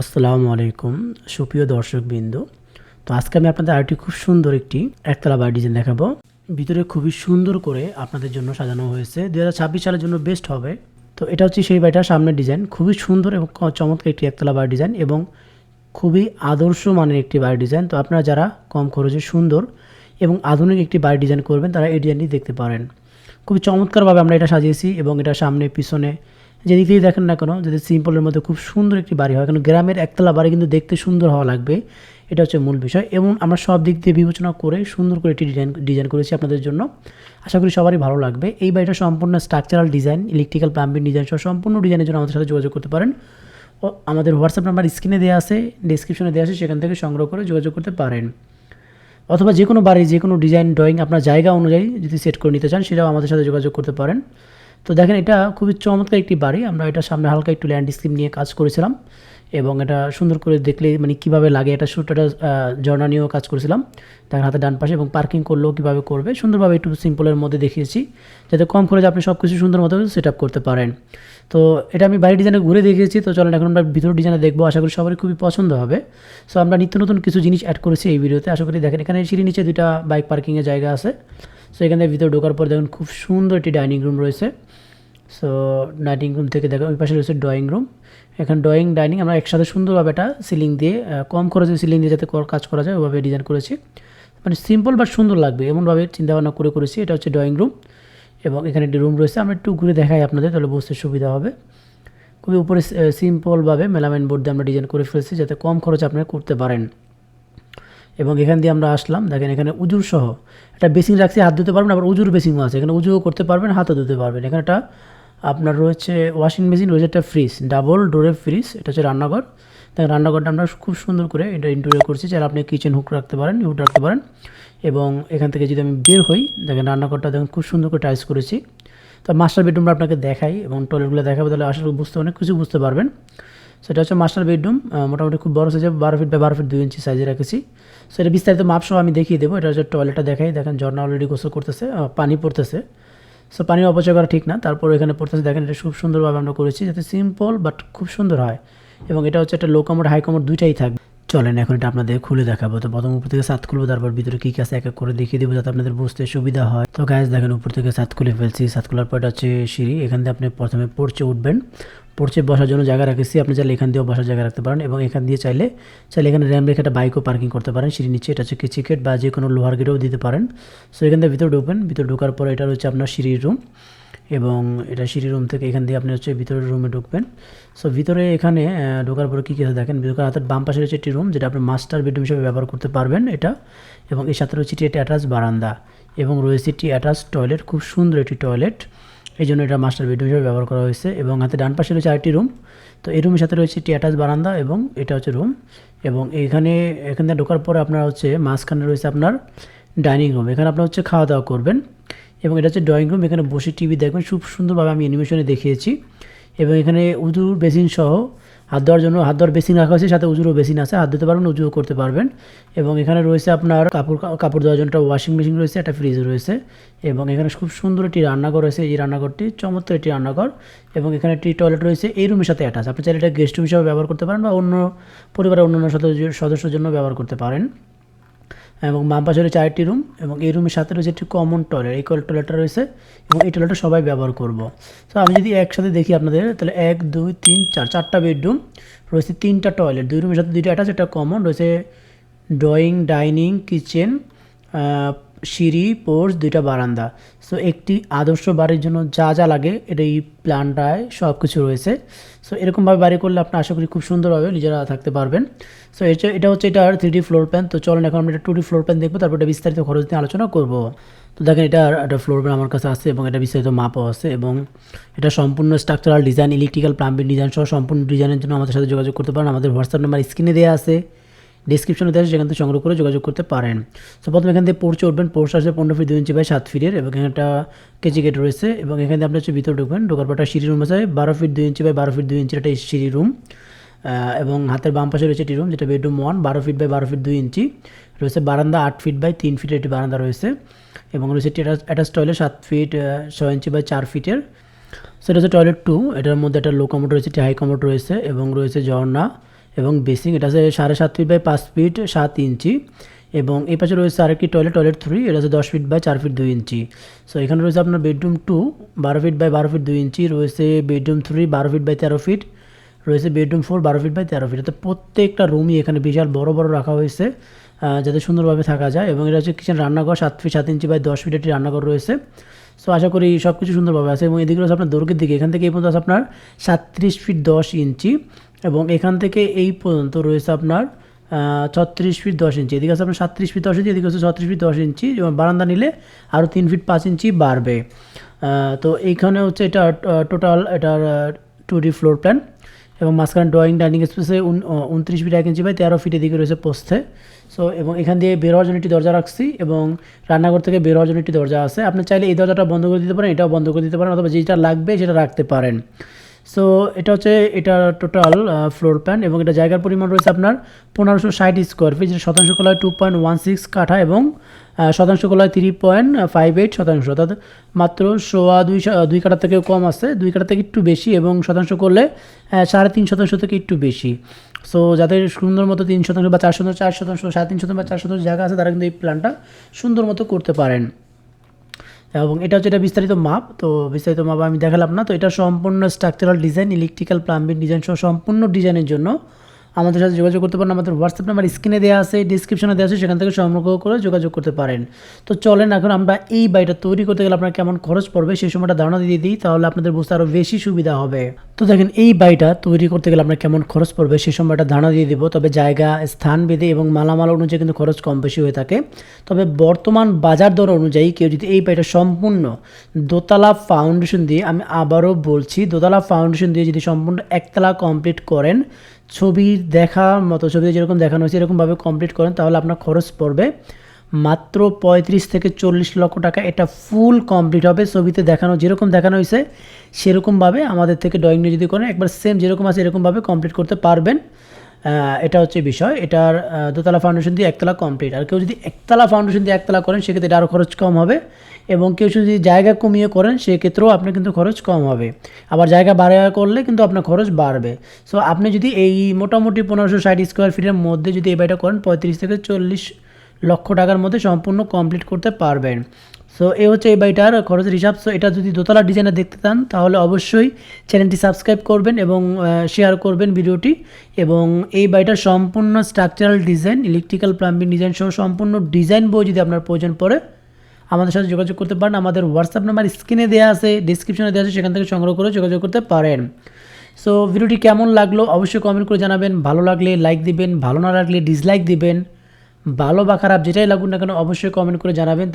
আসসালামু আলাইকুম, সুপ্রিয় দর্শকবৃন্দ। তো আজকে আমি আপনাদের আরেকটি খুব সুন্দর একটি একতলা বাড়ি ডিজাইন দেখাবো। ভিতরে খুবই সুন্দর করে আপনাদের জন্য সাজানো হয়েছে। দু হাজার ছাব্বিশ সালের জন্য বেস্ট হবে। তো এটা হচ্ছে সেই বাড়িটার সামনের ডিজাইন। খুবই সুন্দর এবং চমৎকার একটি একতলা বাড়ি ডিজাইন এবং খুবই আদর্শ মানের একটি বাড়ি ডিজাইন। তো আপনারা যারা কম খরচে সুন্দর এবং আধুনিক একটি বাড়ি ডিজাইন করবেন, তারা এই ডিজাইনটি দেখতে পারেন। খুবই চমৎকারভাবে আমরা এটা সাজিয়েছি এবং এটা সামনে, পিছনে যেদিক দিয়ে দেখেন না কেন, যদি সিম্পলের মধ্যে খুব সুন্দর একটি বাড়ি হয়, কারণ গ্রামের একতলা বাড়ি কিন্তু দেখতে সুন্দর হওয়া লাগবে, এটা হচ্ছে মূল বিষয়। এবং আমরা সব দিক দিয়ে বিবেচনা করে সুন্দর করে একটি ডিজাইন ডিজাইন করেছি আপনাদের জন্য। আশা করি সবারই ভালো লাগবে। এই বাড়িটা সম্পূর্ণ structural design electrical plumbing design সহ সম্পূর্ণ ডিজাইনের জন্য আমাদের সাথে যোগাযোগ করতে পারেন। ও, আমাদের হোয়াটসঅ্যাপ নাম্বার স্ক্রিনে দেওয়া আছে ডিসক্রিপশনে দেওয়া আছে, সেখান থেকে সংগ্রহ করে যোগাযোগ করতে পারেন। অথবা যে কোনো বাড়ি যে কোনো ডিজাইন ড্রয়িং আপনার জায়গা অনুযায়ী যদি সেট করে নিতে চান, সেটাও আমাদের সাথে যোগাযোগ করতে পারেন। তো দেখেন, এটা খুবই চমৎকার একটি বাড়ি। আমরা এটা সামনে হালকা একটু ল্যান্ডস্কেপ নিয়ে কাজ করেছিলাম এবং এটা সুন্দর করে দেখলে মানে কীভাবে লাগে, এটা এটা ঝর্ণা নিয়েও কাজ করেছিলাম। দেখেন হাতে ডান পাশে এবং পার্কিং করলেও কীভাবে করবে, সুন্দরভাবে একটু সিম্পলের মধ্যে দেখিয়েছি। যাতে কম খরচে আপনি সব কিছু সুন্দর মতো সেট আপ করতে পারেন। তো এটা আমি বাড়ি ডিজাইনে ঘুরে দেখিয়েছি। তো চলেন, এখন আমরা ভিতর ডিজাইনে দেখব। আশা করি সবারই খুবই পছন্দ হবে। সো আমরা নিত্য নতুন কিছু জিনিস অ্যাড করেছি এই ভিডিওতে আশা করি দেখেন, এখানে সিঁড়ি নিচে দুইটা বাইক পার্কিংয়ের জায়গা আছে। সো এখানে ভিতরে ঢোকার পর দেখুন খুব সুন্দর একটি ডাইনিং রুম রয়েছে। সো ডাইনিং রুম থেকে দেখো ওই পাশে রয়েছে ড্রয়িং রুম। এখানে ড্রয়িং, ডাইনিং, আমরা একসাথে সুন্দরভাবে এটা সিলিং দিয়ে কম খরচে সিলিং দিয়ে যাতে কাজ করা যায়, ওভাবে ডিজাইন করেছি। মানে সিম্পল বাট সুন্দর লাগবে, এমনভাবে চিন্তাভাবনা করে করেছি। এটা হচ্ছে ড্রয়িং রুম এবং এখানে একটি রুম রয়েছে। আমরা একটু ঘুরে দেখাই আপনাদের, তাহলে বুঝতে সুবিধা হবে। খুবই উপরে সিম্পলভাবে মেলামাইন বোর্ড দিয়ে আমরা ডিজাইন করে ফেলেছি, যাতে কম খরচে আপনারা করতে পারেন। এবং এখান দিয়ে আমরা আসলাম। দেখেন এখানে উজুর সহ। একটা বেসিং রাখছি, হাত ধুতে পারবেন, আবার উজুর বেসিংও আছে। এখানে উজুও করতে পারবেন, হাতও ধুতে পারবেন। এখানে একটা আপনার রয়েছে ওয়াশিং মেশিন রয়েছে একটা ফ্রিজ ডাবল ডোরের ফ্রিজ এটা হচ্ছে রান্নাঘর। দেখেন রান্নাঘরটা আমরা খুব সুন্দর করে এটা ইন্টেরিয়র করছি যারা আপনি কিচেন হুক রাখতে পারেন হুক রাখতে পারেন। এবং এখান থেকে যদি আমি বের হই, দেখেন রান্নাঘরটা দেখেন খুব সুন্দর করে টাইস করেছি। তো মাস্টার বেডরুমটা আপনাকে দেখাই এবং টয়লেটগুলো দেখাবো, তাহলে আসলে বুঝতে অনেক কিছু বুঝতে পারবেন। সেটা হচ্ছে মাস্টার বেডরুম মোটামুটি খুব বড় সাইজে বারো ফিট বাই বারো ফিট দুই ইঞ্চি সাইজে রেখেছি। সেটা বিস্তারিত মাপ সহ আমি দেখিয়ে দেবো। এটা হচ্ছে টয়লেটটা দেখাই। দেখেন, ঝর্ণা অলরেডি গোসল করতেছে পানি পড়তেছে। সো পানি অপচয় করা ঠিক না। তারপর এখানে পড়তেছে, দেখেন, এটা খুব সুন্দরভাবে আমরা করেছি যাতে সিম্পল বাট খুব সুন্দর হয়। এবং এটা হচ্ছে একটা লো কমোড হাই কমোড দুইটাই থাকবে চলেন, এখন এটা আপনাদের খুলে দেখাবো। তো প্রথম উপর থেকে সাত খুলবো, তারপর ভিতরে কী কী আছে এক এক করে দেখিয়ে দেবো যাতে আপনাদের বুঝতে সুবিধা হয়। তো গ্যাস দেখেন, উপর থেকে সাত খুলে ফেলছি। সাত খোলার পর এটা হচ্ছে সিঁড়ি। এখান থেকে আপনি প্রথমে পড়ছে উঠবেন। পড়ছে, বসার জন্য জায়গা রেখেছি। আপনি চাইলে এখান দিয়েও বসার জায়গা রাখতে পারেন এবং এখান দিয়ে চাইলে চাইলে এখানে র্যাম রেখে একটা বাইকও পার্কিং করতে পারেন। সিঁড়ি নিচে, এটা হচ্ছে কিচি গেট বা যে কোনো লোহার গেটও দিতে পারেন। সো এখান থেকে ভিতরে ঢুকবেন। ভিতরে ঢোকার পর এটা হচ্ছে আপনার সিঁড়ির রুম এবং এটা সিঁড়ি রুম থেকে এখান দিয়ে আপনি হচ্ছে ভিতরের রুমে ঢুকবেন। সো ভিতরে এখানে ঢোকার পরে কী কী দেখেন? ঢোকার হাতের বাম পাশে রয়েছে একটি রুম যেটা আপনি মাস্টার বেডরুম হিসেবে ব্যবহার করতে পারবেন এটা। এবং এর সাথে রয়েছে একটি অ্যাটাচ বারান্দা এবং রয়েছে একটি অ্যাটাচ টয়লেট খুব সুন্দর একটি টয়লেট এই জন্য এটা মাস্টার বেডরুম হিসেবে ব্যবহার করা হয়েছে এবং হাতে ডান পাশে রয়েছে আরেকটি রুম তো এই রুমের সাথে রয়েছে একটি অ্যাটাচ বারান্দা এবং এটা হচ্ছে রুম এবং এখানে এখান থেকে ঢোকার পরে আপনার হচ্ছে মাঝখানে রয়েছে আপনার ডাইনিং রুম এখানে আপনার হচ্ছে খাওয়া দাওয়া করবেন। এবং এটা হচ্ছে ড্রয়িং রুম এখানে বসে টিভি দেখবেন। খুব সুন্দরভাবে আমি অ্যানিমেশনে দেখিয়েছি। এবং এখানে উদুর, বেসিন সহ হাত ধোয়ার জন্য হাত ধোয়ার বেসিন রাখা হয়েছে, সাথে উজুরও বেসিন আছে, হাত ধুতে পারবেন, উজুও করতে পারবেন। এবং এখানে রয়েছে আপনার কাপড় কাপড় ধোয়ার জন্য ওয়াশিং মেশিন রয়েছে, একটা ফ্রিজ রয়েছে। এবং এখানে খুব সুন্দর একটি রান্নাঘর রয়েছে, এই রান্নাঘরটি চমৎকার একটি রান্নাঘর। এবং এখানে একটি টয়লেট রয়েছে, এই রুমের সাথে অ্যাটাচ আপনি চাইলে এটা গেস্ট রুম হিসাবে ব্যবহার করতে পারেন বা অন্য পরিবারের অন্যান্য সদস্য- সদস্যের জন্য ব্যবহার করতে পারেন। এবং বাম পাশে রয়েছে আরেকটি রুম এবং এই রুমের সাথে রয়েছে একটি কমন টয়লেট এই টয়লেটটা রয়েছে এবং এই টয়লেটটা সবাই ব্যবহার করব। তো আমি যদি একসাথে দেখি আপনাদের, তাহলে এক, দুই, তিন, চার, চারটা বেডরুম রয়েছে তিনটা টয়লেট দুই রুমের সাথে দুইটা অ্যাটাচ একটা কমন রয়েছে ড্রয়িং ডাইনিং কিচেন সিঁড়ি পোর্স দুইটা বারান্দা। সো একটি আদর্শ বাড়ির জন্য যা যা লাগে, এটা এই প্ল্যানটায় সব কিছু রয়েছে। সো এরকমভাবে বাড়ি করলে আপনি আশা করি খুব সুন্দরভাবে নিজেরা থাকতে পারবেন। সো এটা হচ্ছে এটার থ্রি ডি ফ্লোর প্ল্যান তো চলেন, এখন আমরা এটা টু ডি ফ্লোর প্ল্যান দেখব, তারপর এটা বিস্তারিত খরচ নিয়ে আলোচনা করব। তো দেখেন, এটা একটা ফ্লোর প্ল্যান আমার কাছে আছে এবং এটা বিস্তারিত মাপও আছে এবং এটা সম্পূর্ণ structural design electrical plumbing design সহ সম্পূর্ণ ডিজাইনের জন্য আমাদের সাথে যোগাযোগ করতে পারেন। আমাদের হোয়াটসঅ্যাপ নাম্বার স্ক্রিনে দেওয়া আছে। ডিসক্রিপশনে দেওয়া সেখান থেকে সংগ্রহ করে যোগাযোগ করতে পারেন। তো প্রথমে এখান থেকে পড়ছে উঠবেন পোর্স আছে পনেরো ফিট দুই ইঞ্চি বাই সাত ফিটের এবং একটা কেজি গেট রয়েছে এবং এখানে আপনি হচ্ছে ভিতরে ঢুকবেন, ঢোকার পর একটা সিঁড়ি রুম আছে, বারো ফিট দুই ইঞ্চি বাই বারো ফিট দুই ইঞ্চির একটা সিঁড়ি রুম এবং হাতের বাম পাশে রয়েছে একটি রুম যেটা বেডরুম ওয়ান বারো ফিট বাই বারো ফিট দুই ইঞ্চি, রয়েছে বারান্দা আট ফিট বাই তিন ফিটের একটি বারান্দা রয়েছে এবং রয়েছে একটি অ্যাটাচ টয়লেট সাত ফিট ছয় ইঞ্চি বাই চার ফিটের। সেটা হচ্ছে টয়লেট টু এটার মধ্যে একটা লো কমোড রয়েছে, একটি হাই কমোড রয়েছে এবং রয়েছে ঝর্ণা। এবং বেসিং এটা আছে সাড়ে সাত ফিট বাই পাঁচ ফিট সাত ইঞ্চি। এবং এই পাশে রয়েছে আরেকটি টয়লেট টয়লেট থ্রি এটা হচ্ছে দশ ফিট বাই চার ফিট দুই ইঞ্চি। সো এখানে রয়েছে আপনার বেডরুম টু বারো ফিট বাই বারো ফিট দুই ইঞ্চি, রয়েছে বেডরুম থ্রি বারো ফিট বাই তেরো ফিট রয়েছে বেডরুম ফোর বারো ফিট বাই তেরো ফিট অর্থাৎ প্রত্যেকটা রুমই এখানে বিশাল বড় বড় রাখা হয়েছে যাতে সুন্দরভাবে থাকা যায়। এবং এটা হচ্ছে কিচেন রান্নাঘর, সাত ফিট সাত ইঞ্চি বাই দশ ফিট একটি রান্নাঘর রয়েছে। সো আশা করি সব কিছু সুন্দরভাবে আছে। এবং এদিকে রয়েছে আপনার দৈর্ঘ্যের দিকে। এখান থেকে এই পর্যন্ত আছে আপনার সাতত্রিশ ফিট দশ ইঞ্চি। এবং এখান থেকে এই পর্যন্ত রয়েছে আপনার ছত্রিশ ফিট দশ ইঞ্চি এদিকে আছে আপনার সাতত্রিশ ফিট দশ ইঞ্চি এদিকে হচ্ছে ছত্রিশ ফিট দশ ইঞ্চি বারান্দা নিলে আরও তিন ফিট পাঁচ ইঞ্চি বাড়বে। তো এইখানে হচ্ছে এটা টোটাল এটার টু ডি ফ্লোর প্ল্যান এবং মাঝখানে ড্রয়িং ডাইনিং স্পেসে উনত্রিশ ফিট এক ইঞ্চি বাই তেরো ফিট এদিকে রয়েছে পোস্তে সো এবং এখান দিয়ে বের হওয়ার জন্য একটি দরজা রাখছি, এবং রান্নাঘর থেকে বের হওয়ার জন্য একটি দরজা আছে। আপনি চাইলে এই দরজাটা বন্ধ করে দিতে পারেন, এটাও বন্ধ করে দিতে পারেন, অথবা যেটা লাগবে সেটা রাখতে পারেন। সো এটা হচ্ছে, এটা টোটাল ফ্লোর প্ল্যান এবং এটা জায়গার পরিমাণ রয়েছে আপনার পনেরোশো ষাট স্কোয়ার ফিট যেটা শতাংশ কলায় টু পয়েন্ট ওয়ান সিক্স কাঠা এবং শতাংশ কলায় থ্রি পয়েন্ট ফাইভ এইট শতাংশ। অর্থাৎ মাত্র সোয়া দুই দুই কাঠা থেকে কম আছে। দুই কাঠা থেকে একটু বেশি এবং শতাংশ করলে সাড়ে তিন শতাংশ থেকে একটু বেশি। সো যাদের সুন্দর মতো তিন শতাংশ বা চার শতাংশ চার শতাংশ, সাড়ে তিন শতাংশ বা চার শতাংশ জায়গা আছে, তারা কিন্তু এই প্ল্যানটা সুন্দর মতো করতে পারেন। এবং এটা হচ্ছে এটা বিস্তারিত মাপ তো বিস্তারিত মাপ আমি দেখালাম না, তো এটা সম্পূর্ণ structural design electrical plumbing design সহ সম্পূর্ণ ডিজাইনের জন্য আমাদের সাথে যোগাযোগ করতে পারেন। আমাদের হোয়াটসঅ্যাপ নাম্বার স্ক্রিনে দেওয়া আছে ডিসক্রিপশনে দেওয়া আছে, সেখান থেকে সংগ্রহ করে যোগাযোগ করতে পারেন। তো চলেন এখন আমরা এই বাড়িটা তৈরি করতে গেলে আপনার কেমন খরচ পড়বে সেই সময়টা ধারণা দিয়ে দিই, তাহলে আপনাদের বুঝতে আরও বেশি সুবিধা হবে। তো দেখেন, এই বাড়িটা তৈরি করতে গেলে আপনার কেমন খরচ পড়বে সেই সময়টা ধারণা দিয়ে দিব। তবে জায়গা, স্থান বেঁধে এবং মালামাল অনুযায়ী কিন্তু খরচ কম বেশি হয়ে থাকে। তবে বর্তমান বাজার দর অনুযায়ী কেউ যদি এই বাড়িটা সম্পূর্ণ দোতলা ফাউন্ডেশন দিয়ে, আমি আবারও বলছি, দোতলা ফাউন্ডেশন দিয়ে যদি সম্পূর্ণ একতলা কমপ্লিট করেন ছবির দেখা মতো ছবিতে যেরকম দেখানো হয়েছে, এরকমভাবে কমপ্লিট করেন, তাহলে আপনার খরচ পড়বে মাত্র পঁয়ত্রিশ থেকে চল্লিশ লক্ষ টাকা। এটা ফুল কমপ্লিট হবে, ছবিতে দেখানো যেরকম দেখানো হয়েছে, সেরকমভাবে আমাদের থেকে ড্রয়িং নিয়ে যদি করেন, একবার সেম যেরকম আছে, এরকমভাবে কমপ্লিট করতে পারবেন। এটা হচ্ছে বিষয়। এটার দোতলা ফাউন্ডেশন দিয়ে একতলা কমপ্লিট আর কেউ যদি একতলা ফাউন্ডেশন দিয়ে একতলা করেন, সেক্ষেত্রে এটা আরও খরচ কম হবে। এবং কেউ যদি জায়গা কমিয়ে করেন, সেক্ষেত্রেও আপনার কিন্তু খরচ কম হবে। আবার জায়গা বাড়া করলে কিন্তু আপনার খরচ বাড়বে। সো আপনি যদি এই মোটামুটি পনেরোশো ষাট স্কোয়ার ফিটের মধ্যে যদি এই বাড়িটা করেন, পঁয়ত্রিশ থেকে চল্লিশ লক্ষ টাকার মধ্যে সম্পূর্ণ কমপ্লিট করতে পারবেন। সো এ হচ্ছে এই বাড়িটার খরচের হিসাব সো এটা যদি দোতলা ডিজাইনে দেখতে চান, তাহলে অবশ্যই চ্যানেলটি সাবস্ক্রাইব করবেন এবং শেয়ার করবেন ভিডিওটি। এবং এই বাড়িটার সম্পূর্ণ structural design electrical plumbing design সহ সম্পূর্ণ ডিজাইন বই যদি আপনার প্রয়োজন পড়ে, আমাদের সাথে যোগাযোগ করতে পারেন। আমাদের হোয়াটসঅ্যাপ নাম্বার স্ক্রিনে দেওয়া আছে ডিসক্রিপশনে দেওয়া আছে, সেখান থেকে সংগ্রহ করে যোগাযোগ করতে পারেন। সো ভিডিওটি কেমন লাগল অবশ্যই কমেন্ট করে জানাবেন। ভালো লাগলে লাইক দিবেন, ভালো না লাগলে ডিসলাইক দিবেন। ভালো বা খারাপ, যেটাই লাগুন না কেন, অবশ্যই কমেন্ট করে জানাবেন।